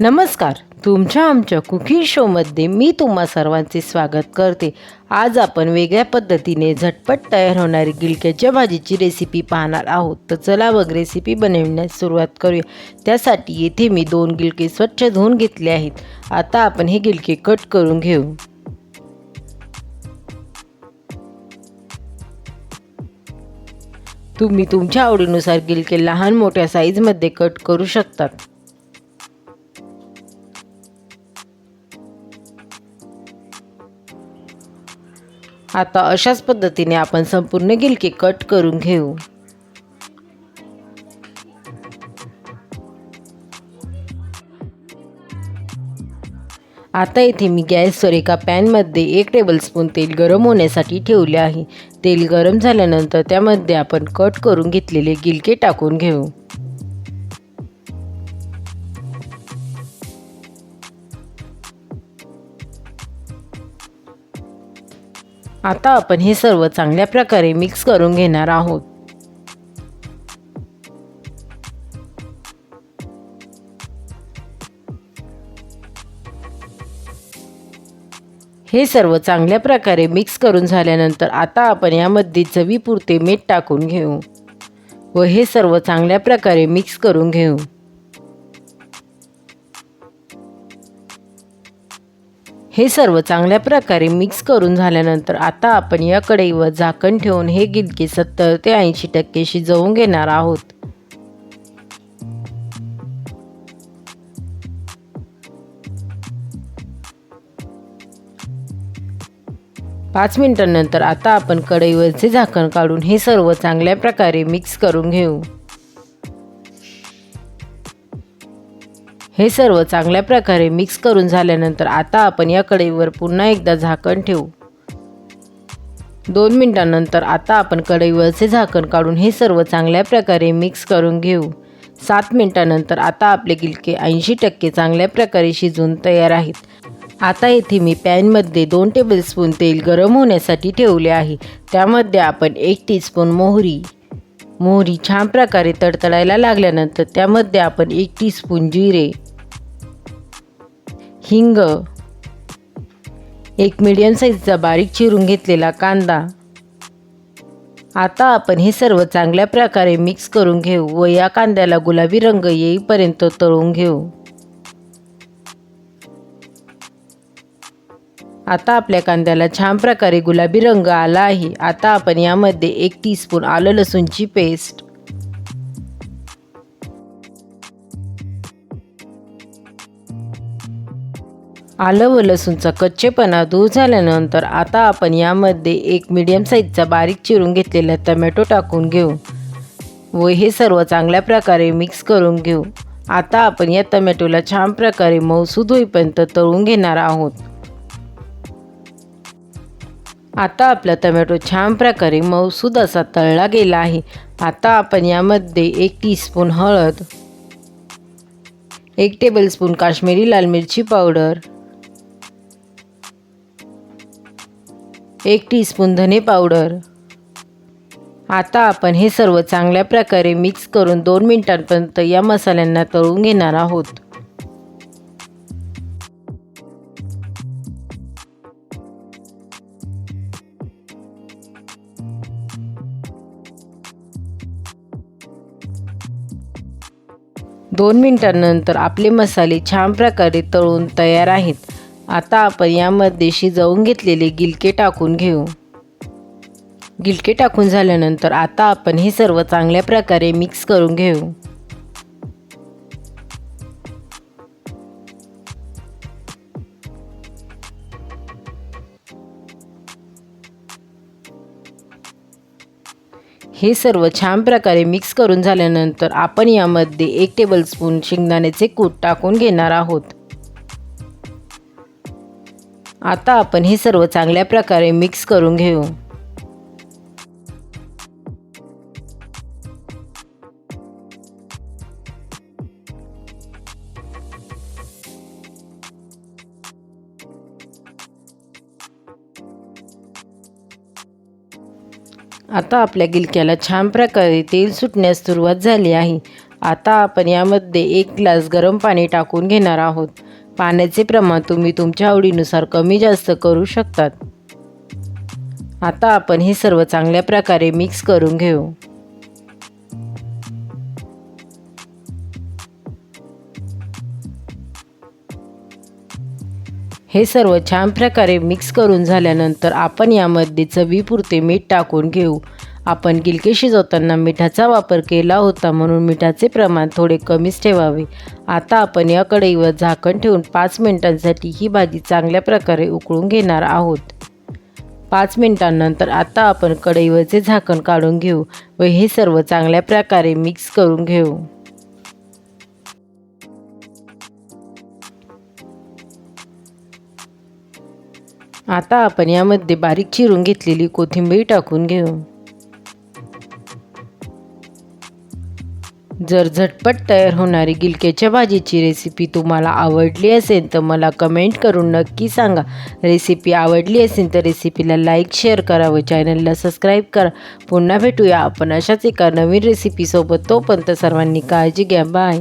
नमस्कार तुमच्या आमच्या कुकिंग शोमध्ये मी तुम्हा सर्वांचे स्वागत करते. आज आपण वेगळ्या पद्धतीने झटपट तयार होणारी गिलक्याच्या भाजीची रेसिपी पाहणार आहोत. तर चला मग रेसिपी बनवण्यास सुरुवात करूया. त्यासाठी येथे मी दोन गिलके स्वच्छ धुवून घेतले आहेत. आता आपण हे गिलके कट करून घेऊ. तुम्ही तुमच्या आवडीनुसार गिलके लहान मोठ्या साईजमध्ये कट करू शकतात. आता अशाच पद्धतीने आपण संपूर्ण गिलके कट करून घेऊ. आता इथे मी गॅसवर एका पॅनमध्ये एक टेबलस्पून तेल गरम होण्यासाठी ठेवले आहे. तेल गरम झाल्यानंतर त्यामध्ये आपण कट करून घेतलेले गिलके टाकून घेऊ. आता आपण हे सर्व चांगल्या प्रकारे मिक्स करून घेणार आहोत. हे सर्व चांगल्या प्रकारे मिक्स करून झाल्यानंतर आता आपण यामध्ये चवीपुरते मीठ टाकून घेऊ व हे सर्व चांगल्या प्रकारे मिक्स करून घेऊ. हे सर्व चांगल्या प्रकारे मिक्स करून झाल्यानंतर आता आपण या कढईवर झाकण ठेवून हे गिलके सत्तर ते ऐंशी टक्के शिजवून घेणार आहोत. पाच मिनिटांनंतर आता आपण कढईवरचे झाकण काढून हे सर्व चांगल्या प्रकारे मिक्स करून घेऊ. हे सर्व चांगल्या प्रकारे मिक्स करून झाल्यानंतर आता आपण या कढईवर पुन्हा एकदा झाकण ठेवू. दोन मिनटानंतर आता आपण कढईवरचे झाकण काढून हे सर्व चांगल्या प्रकारे मिक्स करून घेऊ. सात मिनटानंतर आता आपले गिलके ऐंशी टक्के चांगल्या प्रकारे शिजून तयार आहेत. आता येथे मी पॅनमध्ये दोन टेबलस्पून तेल गरम होण्यासाठी ठेवले आहे. त्यामध्ये आपण एक टीस्पून मोहरी मोहरी छान प्रकारे तडतडायला लागल्यानंतर त्यामध्ये आपण एक टीस्पून जिरे हिंग एक मीडियम साईजचा बारीक चिरून घेतलेला कांदा. आता आपण हे सर्व चांगल्या प्रकारे मिक्स करून घेऊ व या कांद्याला गुलाबी रंग येईपर्यंत तळून घेऊ. आता आपल्या कांद्याला छान प्रकारे गुलाबी रंग आला आहे. आता आपण यामध्ये एक टीस्पून आलं लसूणची पेस्ट आलं व लसूणचा कच्चेपणा दूर झाल्यानंतर आता आपण यामध्ये एक मीडियम साईजचा बारीक चिरून घेतलेला टमॅटो टाकून घेऊ. व हे सर्व चांगल्या प्रकारे मिक्स करून घेऊ. आता आपण या टमॅटोला छान प्रकारे मऊसूद होईपर्यंत तळून घेणार आहोत. आता आपला टमॅटो छान प्रकारे मऊसूद असा तळला गेला आहे. आता आपण यामध्ये एक टीस्पून हळद एक टेबलस्पून काश्मीरी लाल मिरची पावडर एक टीस्पून धने पावडर आता आपण हे सर्व चांगल्या प्रकारे मिक्स करून दोन मिनिटांपर्यंत या मसाल्यांना तळून घेणार आहोत. दोन मिनटांनंतर आपले मसाले छान प्रकारे तळून तयार आहेत. आता आपण यामध्ये शिजवून घेतलेले गिलके टाकून घेऊ. गिलके टाकून झाल्यानंतर आता आपण हे सर्व चांगल्या प्रकारे मिक्स करून घेऊ. हे सर्व छान प्रकारे मिक्स करून झाल्यानंतर आपण यामध्ये एक टेबलस्पून शेंगदाण्याचे कूट टाकून घेणार आहोत. आता आपण हे सर्व चांगल्या प्रकारे मिक्स करून घेऊ. आता आपल्या गिलक्याला छान प्रकारे तेल सुटण्यास सुरुवात झाली आहे. आता आपण यामध्ये एक ग्लास गरम पाणी टाकून घेणार आहोत. पाण्याचे प्रमाण तुम्ही तुमच्या आवडीनुसार कमी जास्त करू शकतात. आता आपण हे सर्व चांगल्या प्रकारे मिक्स करून घेऊ. हे सर्व छान प्रकारे मिक्स करून झाल्यानंतर आपण यामध्ये चवीपुरते मीठ टाकून घेऊ. आपण गिलके शिजवताना मिठाचा वापर केला होता म्हणून मिठाचे प्रमाण थोडे कमीच ठेवावे. आता आपण या कढईवर झाकण ठेवून पाच मिनिटांसाठी ही भाजी चांगल्या प्रकारे उकळून घेणार आहोत. पाच मिनिटांनंतर आता आपण कढईवरचे झाकण काढून घेऊ व हे सर्व चांगल्या प्रकारे मिक्स करून घेऊ. आता आपण यामध्ये बारीक चिरून घेतलेली कोथिंबीर टाकून घेऊ. जर झटपट तयार होणारी गिलक्याच्या भाजीची रेसिपी तुम्हाला आवडली असेल तर मला कमेंट करून नक्की सांगा. रेसिपी आवडली असेल तर रेसिपीला लाईक शेअर करा व चॅनलला सबस्क्राईब करा. पुन्हा भेटूया आपण अशाच एका नवीन रेसिपीसोबत तोपर्यंत सर्वांनी काळजी घ्या. बाय